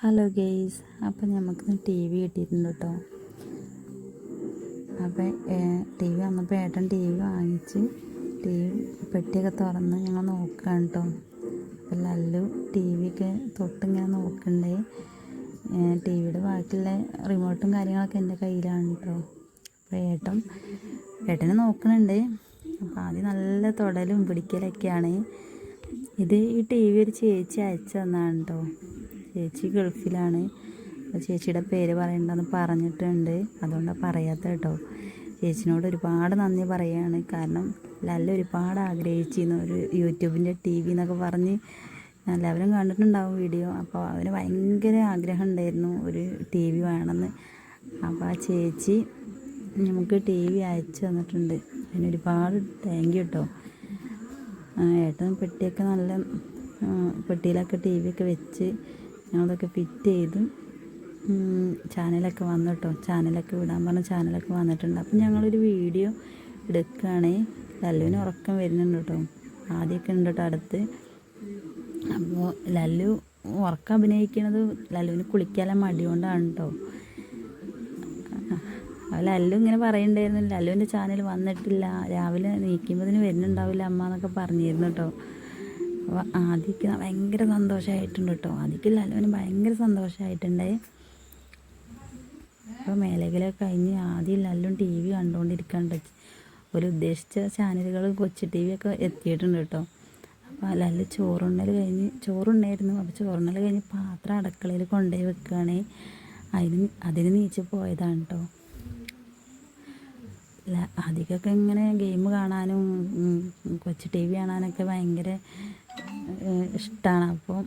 Hello guys അപ്പം നമുക്ക് T V കിട്ടിയിട്ടുണ്ട് കേട്ടോ അപ്പം ടി വി വന്നപ്പോൾ ഏട്ടൻ ടി വി വാങ്ങിച്ച് ടി വി പെട്ടിയൊക്കെ തുറന്ന് ഞങ്ങൾ നോക്കുകയാണ് കേട്ടോ അപ്പം ലല്ലു ടി വിയൊക്കെ തൊട്ടിങ്ങനെ നോക്കണ്ടേ? ടി വിയുടെ ബാക്കിയുള്ള റിമോട്ടും കാര്യങ്ങളൊക്കെ എന്റെ കയ്യിലാണ് കേട്ടോ അപ്പോൾ ഏട്ടൻ ഏട്ടനെ നോക്കണുണ്ട്. അപ്പോൾ ആദ്യം നല്ല തൊടലും പിടിക്കലൊക്കെയാണ്. ഇത് ഈ ടി വി ഒരു ചേച്ചി അയച്ചു തന്നാണ് കേട്ടോ ചേച്ചി ഗൾഫിലാണ്. ചേച്ചിയുടെ പേര് പറയണ്ടെന്ന് പറഞ്ഞിട്ടുണ്ട്. അതുകൊണ്ടാണ് പറയാത്ത കേട്ടോ. ചേച്ചിനോട് ഒരുപാട് നന്ദി പറയുകയാണ് കാരണം ലല്ല ഒരുപാട് ആഗ്രഹിച്ചിരുന്നു ഒരു യൂട്യൂബിന്റെ ടി വി എന്നൊക്കെ പറഞ്ഞ് എല്ലാവരും കണ്ടിട്ടുണ്ടാവും വീഡിയോ. അപ്പോൾ അവന് ഭയങ്കര ആഗ്രഹം ഉണ്ടായിരുന്നു ഒരു ടി വി വേണമെന്ന്. അപ്പോൾ ആ ചേച്ചി നമുക്ക് ടി വി അയച്ചു തന്നിട്ടുണ്ട്. അതിന് ഒരുപാട് താങ്ക് യു കേട്ടോ ഏട്ടൻ പെട്ടിയൊക്കെ നല്ല പെട്ടിയിലൊക്കെ ടി ഒക്കെ വെച്ച് ഞങ്ങളതൊക്കെ ഫിറ്റ് ചെയ്തു ചാനലൊക്കെ വന്നു കേട്ടോ ചാനലൊക്കെ വിടാൻ പറഞ്ഞ ചാനലൊക്കെ വന്നിട്ടുണ്ട്. അപ്പം ഞങ്ങളൊരു വീഡിയോ എടുക്കുകയാണേ. ലല്ലുവിന് ഉറക്കം വരുന്നുണ്ട് കേട്ടോ. ആദ്യമൊക്കെ ഉണ്ട് കേട്ടോ അടുത്ത്. അപ്പോൾ ലല്ലു ഉറക്കം അഭിനയിക്കണത് ലല്ലുവിന് കുളിക്കാനുള്ള മടി കൊണ്ടാണ് കേട്ടോ. ലല്ലു ഇങ്ങനെ പറയുന്നുണ്ടായിരുന്നു ലല്ലുവിന്റെ ചാനൽ വന്നിട്ടില്ല. രാവിലെ നീക്കുമ്പോഴത്തേന് വരുന്നുണ്ടാവില്ല അമ്മ എന്നൊക്കെ പറഞ്ഞിരുന്നു കേട്ടോ. ആദിക്ക് ഭയങ്കര സന്തോഷമായിട്ടുണ്ട് കേട്ടോ ആദിക്ക് ലല്ലുവിന് ഭയങ്കര സന്തോഷമായിട്ടുണ്ടേ അപ്പോൾ മേലകളൊക്കെ കഴിഞ്ഞ് ആദ്യം ലല്ലും ടി വി കണ്ടുകൊണ്ടിരിക്കാണ്ട് ഒരു ഉദ്ദേശിച്ച ചാനലുകൾ കൊച്ചു ടി വി ഒക്കെ എത്തിയിട്ടുണ്ട് കേട്ടോ അപ്പോൾ ലല്ല് ചോറുണ്ണൽ കഴിഞ്ഞ് ചോറുണ്ടായിരുന്നു അപ്പോൾ ചോറുണ്ണൽ കഴിഞ്ഞ് പാത്രം അടുക്കളയിൽ കൊണ്ടുപോയി വെക്കുകയാണെങ്കിൽ അതിന് അതിന് നീച്ച് പോയതാണ് കേട്ടോ ല- ആദ്യമൊക്കെ ഇങ്ങനെ ഗെയിം കാണാനും കൊച്ചു ടി വി കാണാനൊക്കെ ഭയങ്കര ഇഷ്ടമാണ് അപ്പോൾ